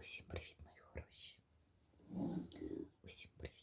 Усім привіт, мої хороші. Усім привіт.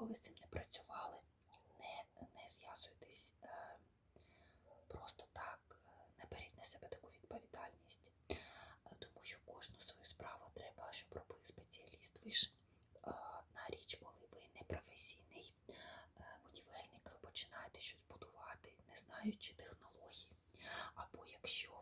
ніколи з цим не працювали. Не не зв'язуйтесь е, просто так, е, не беріть на себе таку відповідальність, е, тому що кожну свою справу треба, щоб робив спеціаліст. Ви ж е, одна річ, коли ви не професійний е, будівельник, ви починаєте щось будувати, не знаючи технології. Або якщо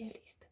especialista.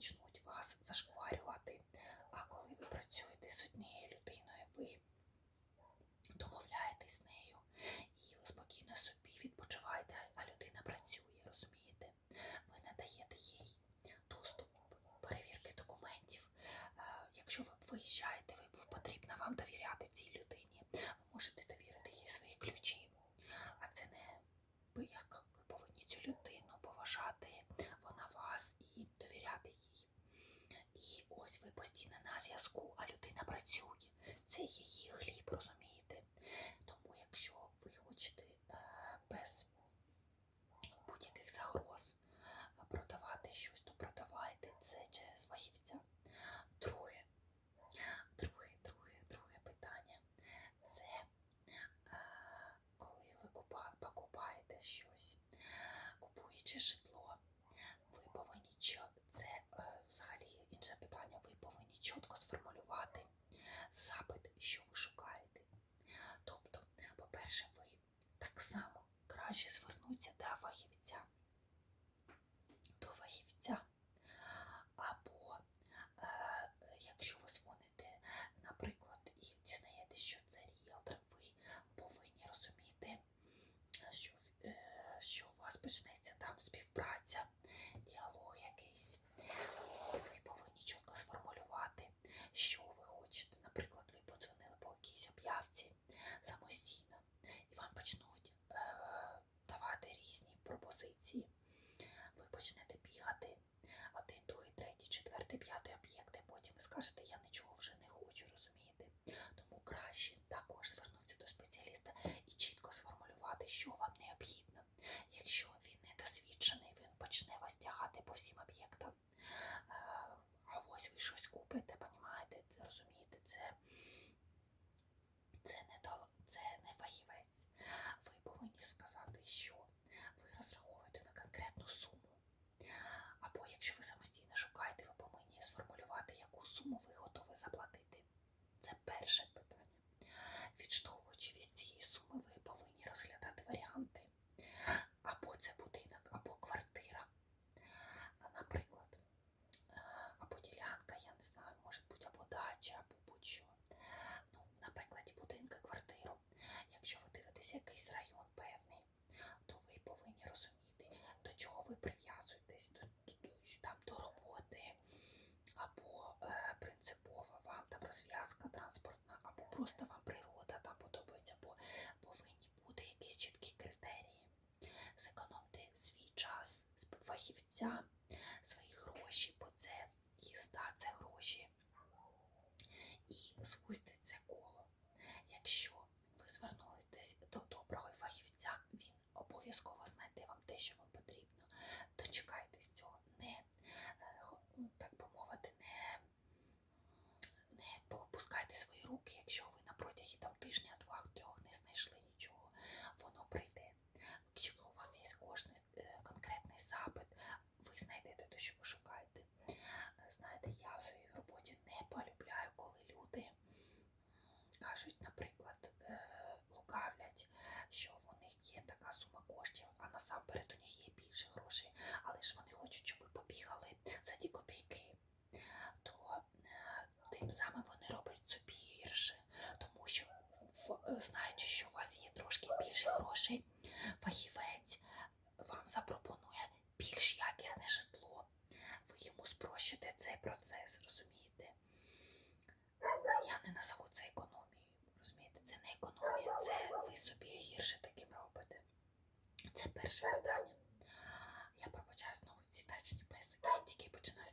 почнуть вас зашкалювати. її. скажете, я не якийсь район певний, то ви повинні розуміти, до чого ви прив'язуєтесь, до, до, там, до роботи, або е, принципова вам там розв'язка транспортна, або просто вам природа там подобається, бо повинні бути якісь чіткі критерії. Зекономте свій час фахівця, свої гроші, бо це їзда, це гроші. І кажуть, наприклад, е, лукавлять, що у них є така сума коштів, а насамперед у них є більше грошей, але ж вони хочуть, щоб ви побігали за ті копійки, то е, тим самим вони роблять собі гірше, тому що, е, знаючи, що у вас є трошки більше грошей, фахівець вам запропонує більш якісне житло. Ви йому спрощите цей процес, розумієте? Я не назову це економією автономія це ви собі гірше таким робите. Це перше питання. Я пробачаю знову ці дачні песики, я тільки починаю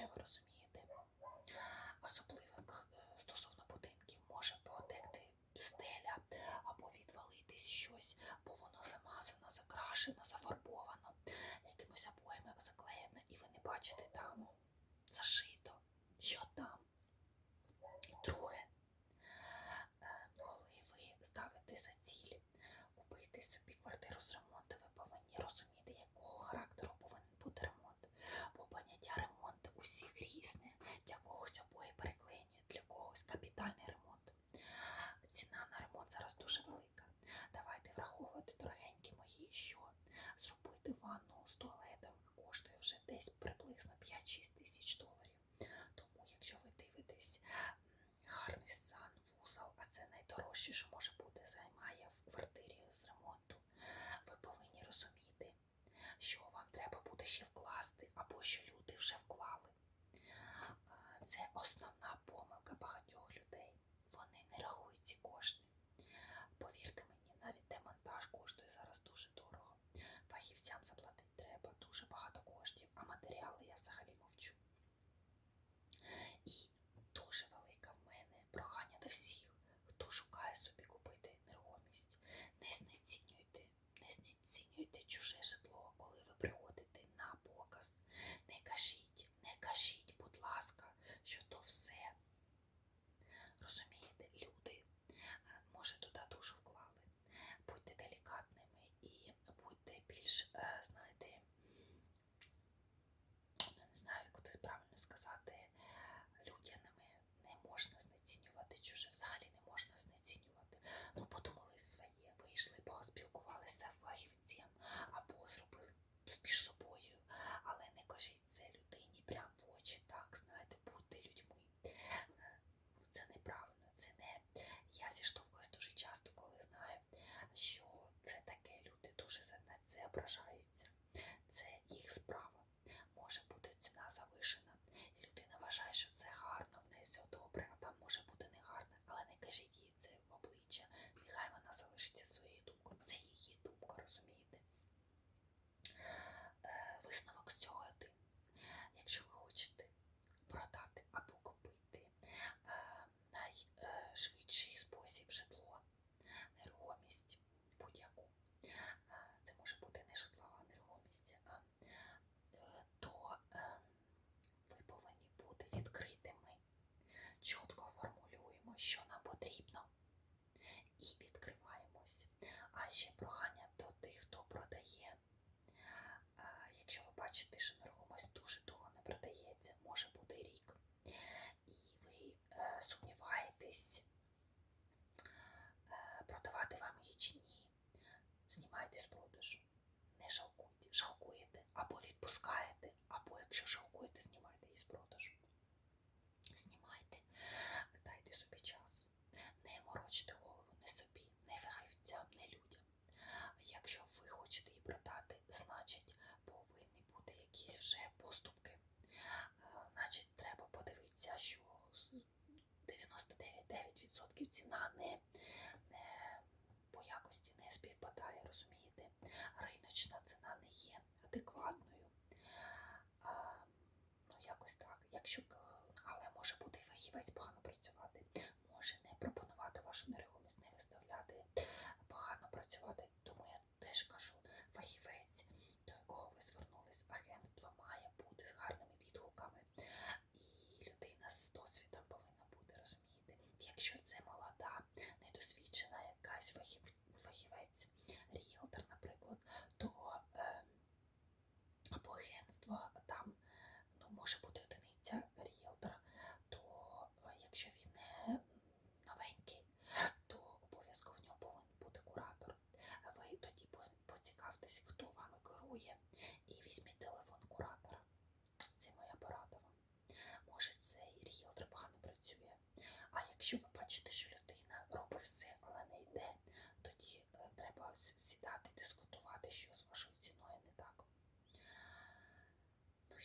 euros. ображає. 小时候。що але може бути і фахівець погано працювати, може не пропонувати вашу нерухомість.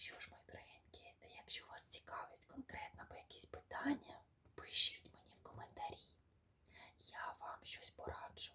що ж, мої дорогенькі, якщо вас цікавить конкретно або якісь питання, пишіть мені в коментарі. Я вам щось пораджу.